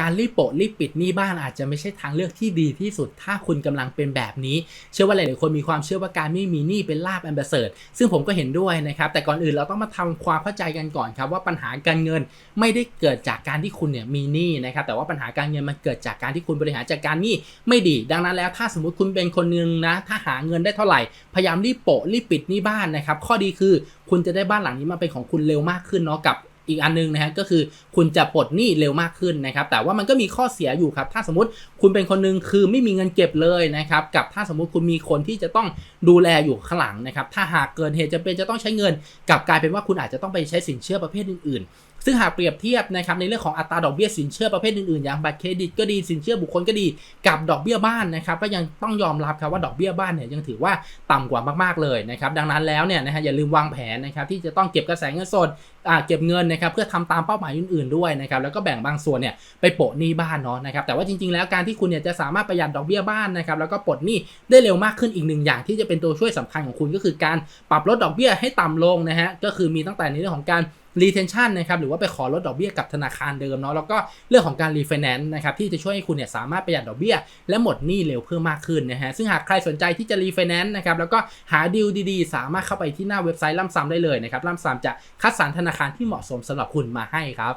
การรีบโปะรีบปิดหนี้บ้านอาจจะไม่ใช่ทางเลือกที่ดีที่สุด ถ้าคุณกำลังเป็นแบบนี้ เชื่อว่าหลายๆคนมีความเชื่อว่าการไม่มีหนี้เป็นลาบอันประเสริฐซึ่งผมก็เห็นด้วยนะครับ แต่ก่อนอื่นเราต้องมาทำความเข้าใจกันก่อนครับ ว่าปัญหาการเงินไม่ได้เกิดจากการที่คุณเนี่ยมีหนี้นะครับ แต่ว่าปัญหาการเงินมันเกิดจากการที่คุณบริหารจัดการหนี้ไม่ดี ดังนั้นแล้วถ้าสมมติคุณเป็นคนหนึงนะ ถ้าหาเงินได้เท่าไหร่ พยายามรีบโปะรีบปิดหนี้บ้านนะครับ ข้อดีคือคุณจะได้บ้านหลังนี้มาเป็นของคุณเร็วมากขึ้นเนาะกับ อีกอันนึงนะฮะก็คือคุณจะปลดหนี้เร็วมากขึ้นนะครับ แต่ว่ามันก็มีข้อเสียอยู่ครับ ถ้าสมมติคุณเป็นคนหนึงคือไม่มีเงินเก็บเลยนะครับ กับถ้าสมมติคุณมีคนที่จะต้องดูแลอยู่ข้างหลังนะครับ ถ้าหากเกินเหตุจำเป็นจะต้องใช้เงิน กลับกลายเป็นว่าคุณอาจจะต้องไปใช้สินเชื่อประเภทอื่น ซึ่งหากเปรียบเทียบนะครับในเรื่องของอัตราดอกเบี้ยสินเชื่อประเภทอื่นๆอย่างบัตรเครดิตก็ดีสินเชื่อบุคคลก็ดีกับดอกเบี้ยบ้านนะครับก็ยังต้องยอมรับครับว่าดอกเบี้ยบ้านเนี่ยยังถือว่าต่ำกว่ามากๆเลยนะครับดังนั้นแล้วเนี่ยนะฮะอย่าลืมวางแผนนะครับที่จะต้องเก็บกระแสเงินสดอ่าเก็บเงินนะครับเพื่อทำตามเป้าหมายอื่นๆด้วยนะครับแล้วก็แบ่งบางส่วนเนี่ยไปโปะหนี้บ้านเนาะนะครับแต่ว่าจริงๆ แล้วการที่คุณเนี่ยจะสามารถประหยัดดอกเบี้ยบ้านนะครับแล้วก็ปลดหนี้ได้เร็วมากขึ้นอีกหนึ่งอย่างที่จะเป็นตัวช่วยสำคัญของคุณก็คือการปรับลดดอกเบี้ยให้ต่ำลงนะฮะก็คือมีตั้งแต่ในเรื่องของการ retention นะครับหรือว่าไปขอลดดอกเบี้ยกับธนาคารเดิมเนาะแล้วก็เรื่องของการ refinance นะครับที่จะช่วยให้คุณเนี่ยสามารถประหยัดดอกเบี้ย และหมดหนี้เร็วเพิ่มมากขึ้นนะฮะซึ่งหากใครสนใจที่จะ refinance นะครับแล้วก็หาดีลดีๆ สามารถเข้าไปที่หน้าเว็บไซต์ล่ำซ้ำได้เลยนะครับล่ำซ้ำจะคัดสรรธนาคารที่เหมาะสมสำหรับคุณมาให้ครับ